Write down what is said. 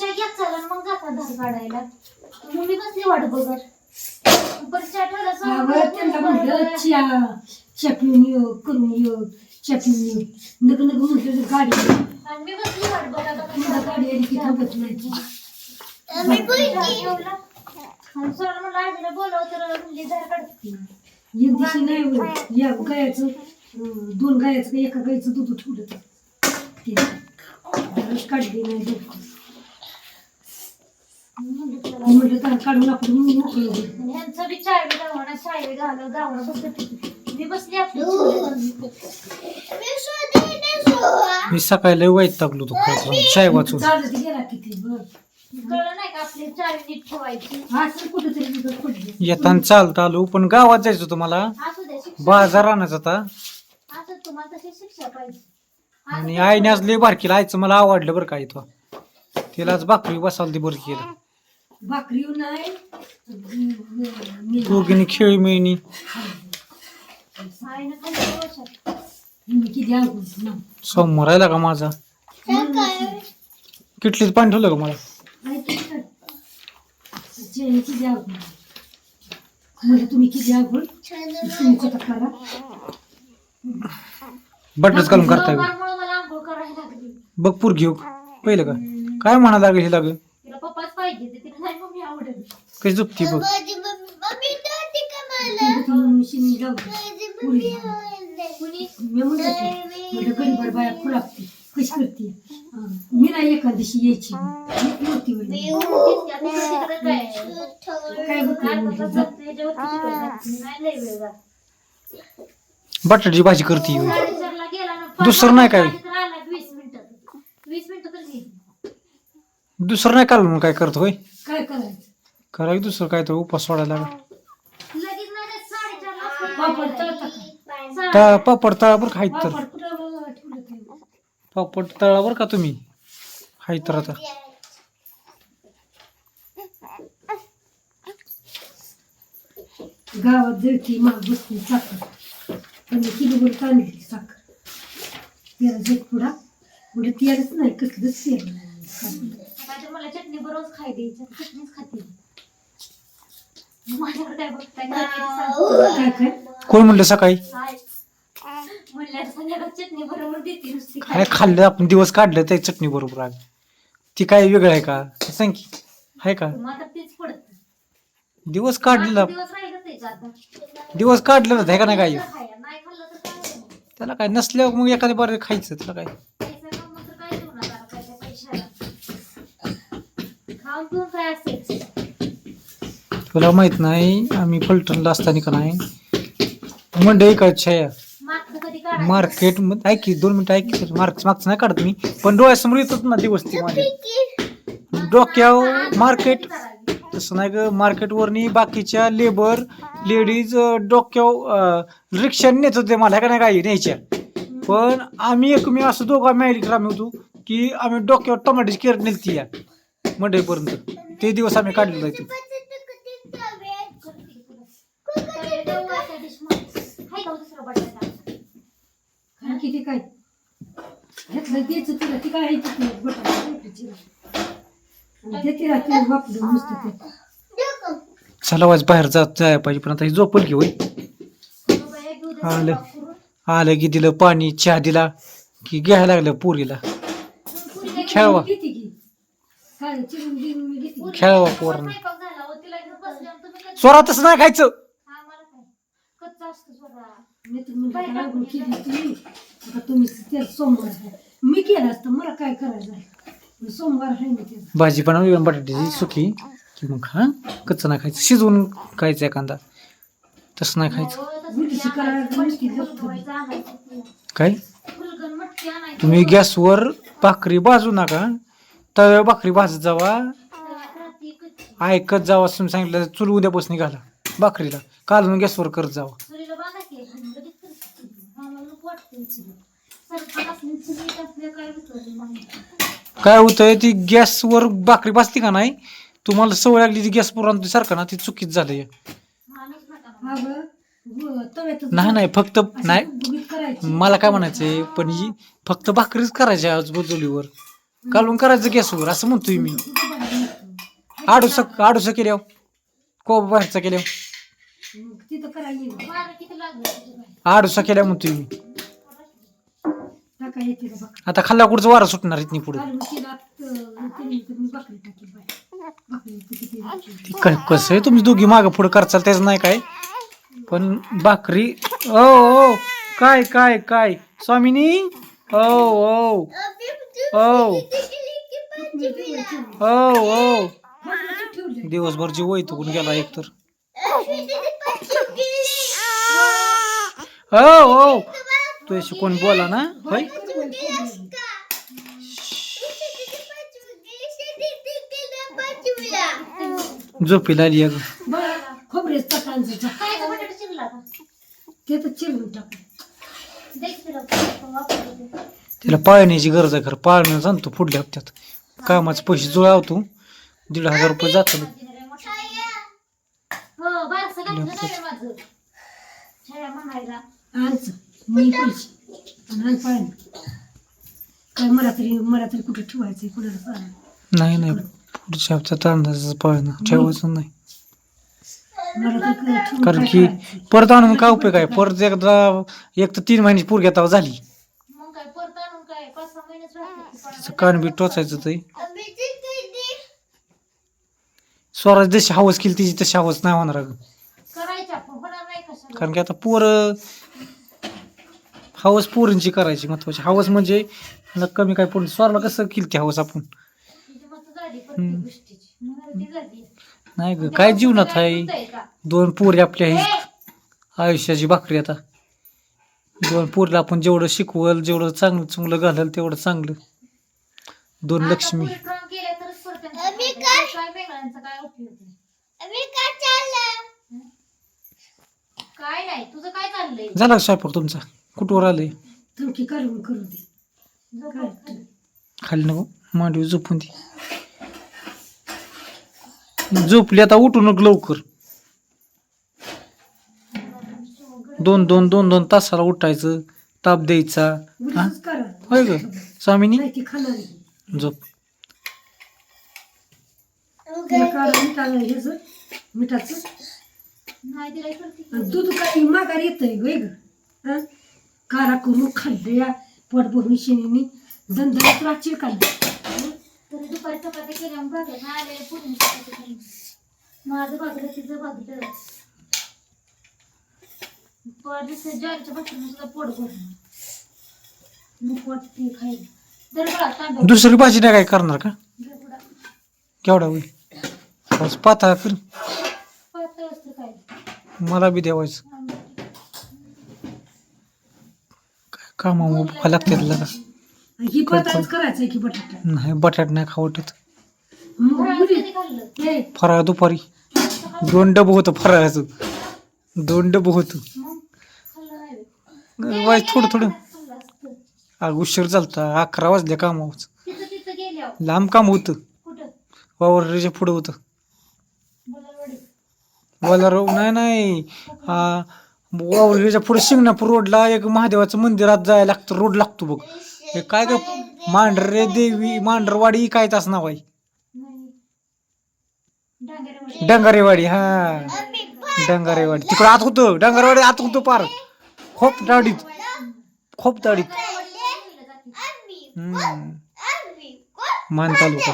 चहा घ्या चालला आणि मग जाता धार काढायला. मग मी बसली वाट बघत? हा, बरं, त्यांना चहा ये करून नग नग म्हटलं तर गाडी. आणि मी बसली वाट बघत आता गाडी आली की थांबत नाही. आणि सर म्हणलं आजीला बोलव तर म्हणजे धार काढते एक दिवशी नाही. या गायाचं अं, दोन गायाचं का एका गायचं दूध ठेवलं ते काढली नाही. दूध म्हणलं चला. मी म्हटलं तर काढून आपण मोकळं होईल. आणि ह्यांचं बी बसत मी बसली आपली. चुलीवर. मी सकाळी लय वाईट टाकलो तो काय चाय वाचून येताना चालता आलो पण गावात जायचं शिक्षा बाजार आणायचा होता. असं तुम्हाला तशी शिक्षा पाहिजे. आणि आईने आज लय बार केलं आईचं मला आवडलं बरं का इथं. तिला आज भाकरी बसाल ती बरं केलं. भाकरी नाही दोघींनी खेळी मिळणी. सोमवार राहिला का माझा? किटलीत पाणी ठेवलं का मला? म्हणजे बटरच घालून करता बघ पूर घेऊ पहिलं का? काय म्हणा लागेल हे लागेल तिला पप्पाच पाहिजे ते तिला नाही मम्मी आवडेल कशी झुपती बघ कशी करते हा. मी नाही एका दिवशी यायची. बटाट्याची भाजी करते दुसरं नाही काय? दुसरं नाही काढून काय करतो होय काय करायचं करा की दुसरं काय तर उपास सोडायला पापड. तळता का तळा पापड तळा बरं खायत तर. पापड कुठं ठेवलं काय पापड तळा बरं का तुम्ही? हाय तर आता. गावात जळती महाग बसली साखर. किलोभर तांदळी साखर. त्याला जेट पुडा म्हणजे नाही कसलंच तर मला चटणी बरोबर खाय द्यायचं. काय बघताय काय काय कोण म्हणलं सकाळी? काय? म्हणलं संध्याकाळ चटणी बरोबर देते नुसती खाल्लं आपण दिवस काढलं त्या चटणी बरोबर आग ती काय वेगळं आहे का? सांग की. आहे का? तेच पडत दिवस काढलेला दिवस राहिलं ना दिवस आहे का नाही काय नाही खाल्लं तर काय त्याला काय नसल्यावर मग एखाद्या बरं खायचं त्याला काय? तुला माहीत नाही आम्ही फलटणला असताना का नाही? मंडई काय छाया? मार्केटमध्ये ऐक की दोन मिनिटं ऐक की मार्क मागचं नाही काढत मी. पण डोळ्यासमोर येतच ना दिवस ती माझ्या डोक्यावर मार्केट तसं नाही ग मार्केटवरनी बाकीच्या लेबर लेडीज डोक्यावर रिक्षा नेत होते मला का नाही काही? न्यायच्या. पण आम्ही एक मी असं दोघं आली आम्ही होतो की आम्ही डोक्यावर टमाट्याची केरट नेलती या मंडईपर्यंत. ते दिवस आम्ही काढलेले आहेत आणि किती काय? घेतलं द्यायचं तुला ती काय आहे ती बटाट्याची देते राहते वापरून नुसतं ते. चला वाज बाहेर जात जायला पाहिजे पण आता ही झोपल की होय. आलं आलं की दिलं पाणी चहा दिला की घ्यायला लागलं पोरीला. खेळवा. किती की काय चिरून बिरून मी घेते. खेळवा पोरांना. स्वरा तसं नाही खायचं. मी तर म्हणलं काय अवघड केली तुम्ही? आता तुम्ही ते सोमवार आहे. मी केलं असतं मला काय करायचं आहे? सोमवार आहे मी त्याचा भाजी बनवली आणि बटाट्याची सुकी. की मग हा? कच्चं नाही खायचं. शिजवून खायचं एखादा. तसं नाही खायचं. काय? तुम्ही गॅसवर भाकरी भाजू नका. तव्यावर भाकरी भाजत जावा. ऐकत जावा तुम्ही सांगितलं चूल उद्यापासून घाला भाकरीला. कालून गॅसवर करत जावा. काय होतंय ती गॅसवर भाकरी भाजती का नाही? तुम्हाला सवय लागली ती गॅस पुरवण सारखं ना ती चुकीच झालंय. नाही नाही फक्त नाही मला काय म्हणायचंय पण ही फक्त भाकरीच करायची आज बदलीवर घालून करायचं गॅसवर असं म्हणतोय मी. तू बाहेर निघतो. आडूस आडूस केल्या कोबा बाहेरचा केल्या मग आडूसा केल्या म्हणतोय मी. येते बघ. आता खाल्ला कुठचं वारं सुटणार इथनी पुढे. काल तिला टाकली किती कसं आहे? तुम्ही दोघी मागं पुढे करचाल त्याच नाही काय. पण भाकरी ओ ओ काय काय काय? स्वामिनी? ओ ओ ओ ओ ओ ठेवली दिवसभर जीव वैतून गेला एकतर हो हो. तू अशी कोण बोला ना? होय? झोपीला आली अगं. बरं खोबरेच? ते तर चिरून टाक तिला पाळण्याची गरज आहे खरं. पाळणं जाणतो पुढल्या हप्त्यात. कामाचे पैसे जुळावतो दीड हजार रुपये जातात. हो बारसं घातलं नाही रे माझं. छाया म्हणायला काय मला तरी मला तरी कुठे ठेवायचं कुणाला नाही नाही. पुढच्या हप्त्यात अंदाजाचं पाळणं ठेवायचं नाही. मला तर काय ठेवून कारण काय की करायचं? परत आणून काय उपयोग आहे? परत एकदा एक तर तीन महिन्याची पूर घेता झाली. मग काय परत आणून काय? पाच सहा महिनेच राहते ती तिचं पण. कान बी टोचायचं ते स्वराज जशी हवस केली तिची तशी हवस नाही होणार अगं. करायच्या पण होणार नाही कशाला. कारण की आता पोर हवस पोरींची करायची महत्वाची. हवस म्हणजे मला कमी काय पोरी स्वराला कसं केली ती हवस आपण? नाही ग काय जीवनात आहे? दोन पोरी आपल्या ही आयुष्याची भाकरी आता. दोन पोरीला आपण जेवढं शिकवल जेवढं चांगलं चांगलं घालल तेवढं चांगलं. दोन लक्ष्मी. काय नाही काय नाही तुझं काय चाललंय? झाला का स्वयंपाक तुमचा? कुठवर आलंय? धमकी काढून करू दे. झोप काय? खाली. नको. मांडवी झोपून ती झोपली आता उठू नको लवकर. दोन दोन दोन दोन तासाला उठायचं ताप द्यायचा. हा? उलटच करा. होय ग. स्वामिनी? नाही ती खाणार आहे. झोप. तिला मिठाला मिठाचं. नाही तिला करते की. आणि दूध काही माघार येतंय होय ग. हा? कारा करून खाल्ल्या पोट भरून शेणीने दंदरात राची काढली. तरी दुपारी केल्या. माझं तिचं परत ज्वारीच्या भाकरीने सुद्धा पोट भरलं. दर बघा दुसरी भाजी नाही काय करणार का. केवढा होईल? पाच पाता कर पातळ असतं काय? मला बी द्यावायचं काय कामामुळे लागते तुला का ही पताच करायचं की बटाटा? नाही बटाट नाही मग खाल्लं हे. फराळ दुपारी. दोन डबं होतं फराळाचं. दोन डबं होतं. वाईट थोडं थोडं. अग उशीर चालता अकरा वाजले कामावर तिथं तिथं गेल्यावर. लांब काम होतं. कुठं? वावरच्या पुढं होतं. बोलावडी. बोला नाही नाही. हा वावरच्या पुढे शिंगणापूर रोडला एक महादेवाचं मंदिरात जायला लागतं रोड लागतो बघ. हे काय का मांढरे देवी मांढरवाडी काय तास नाव आहे डंगारेवाडी हा. डंगारेवाडी. तिकडं आत होतं डंगारेवाडी आत होतं पार. खोप दाडीत खोप दाडीत हम्म. मान तालुका.